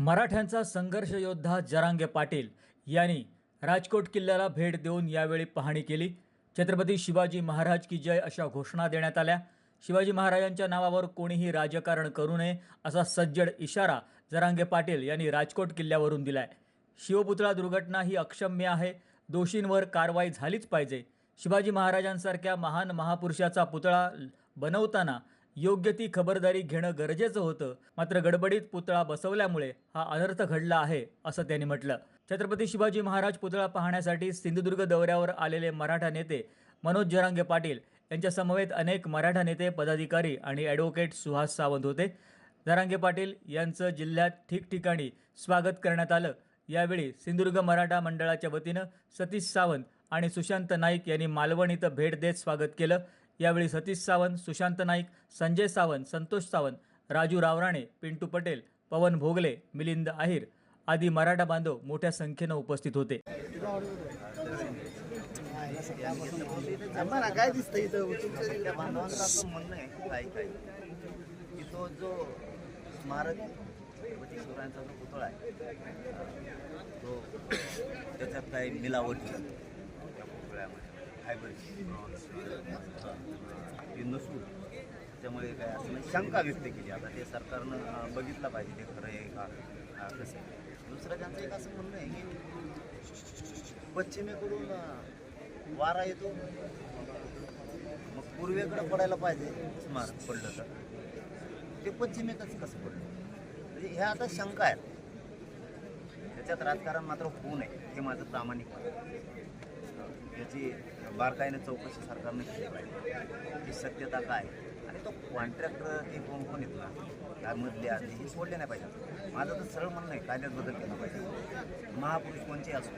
मराठ्यांचा संघर्ष योद्धा जरांगे पाटील यांनी राजकोट किल्ल्याला भेट देऊन यावेळी पाहणी केली. छत्रपती शिवाजी महाराज की जय अशा घोषणा देण्यात आल्या. शिवाजी महाराजांच्या नावावर कोणीही राजकारण करू नये असा सज्जड इशारा जरांगे पाटील यांनी राजकोट किल्ल्यावरून दिलाय. शिवपुतळा दुर्घटना ही अक्षम्य आहे. दोषींवर कारवाई झालीच पाहिजे. शिवाजी महाराजांसारख्या महान महापुरुषाचा पुतळा बनवताना योग्य ती खबरदारी घेणं गरजेचं होतं. मात्र गडबडीत पुतळा बसवल्यामुळे हा अनर्थ घडला आहे असं त्यांनी म्हटलं. छत्रपती शिवाजी महाराज पुतळा पाहण्यासाठी सिंधुदुर्ग दौऱ्यावर आलेले मराठा नेते मनोज जरांगे पाटील यांच्या समवेत अनेक मराठा नेते पदाधिकारी आणि ॲडव्होकेट सुहास सावंत होते. जरांगे पाटील यांचं जिल्ह्यात ठिकठिकाणी स्वागत करण्यात आलं. यावेळी सिंधुदुर्ग मराठा मंडळाच्या वतीनं सतीश सावंत आणि सुशांत नाईक यांनी मालवण इथं भेट देत स्वागत केलं. यावेळी सतीश सावंत सुशांत नाईक संजय सावंत संतोष सावंत राजू रावराणे पिंटू पटेल पवन भोगले मिलिंद आहिर आदी मराठा बांधव मोठ्या संख्येनं उपस्थित होते. काय दिसतं इथं? बांधवांचं असं म्हणणं आहे की तो जो स्मारक शिवरायांचा जो पुतळा आहे तो त्याच्यात काही मिलावट फायबरची ती नसून त्यामुळे काय असं म्हणजे शंका व्यक्त केली. आता ते सरकारनं बघितलं पाहिजे ते खरं आहे का कसं आहे. दुसरं त्यांचं एक असं म्हणणं आहे की पश्चिमेकडून वारा येतो मग पूर्वेकडे पडायला पाहिजे. स्मारक पडलं तर. ते पश्चिमेकच कसं पडलं? म्हणजे ह्या आता शंका आहेत. त्याच्यात राजकारण मात्र होऊ नये हे माझं प्रामाणिक. याची बारकाईने चौकशी सरकारने केली पाहिजे. ही सत्यता काय? आणि तो कॉन्ट्रॅक्टर ते कोण कोण येतो ना त्यामधले आधी हे सोडले नाही पाहिजे. माझं तर सरळ म्हणणं आहे कायद्यात बदल केला पाहिजे. महापुरुष कोणचे असो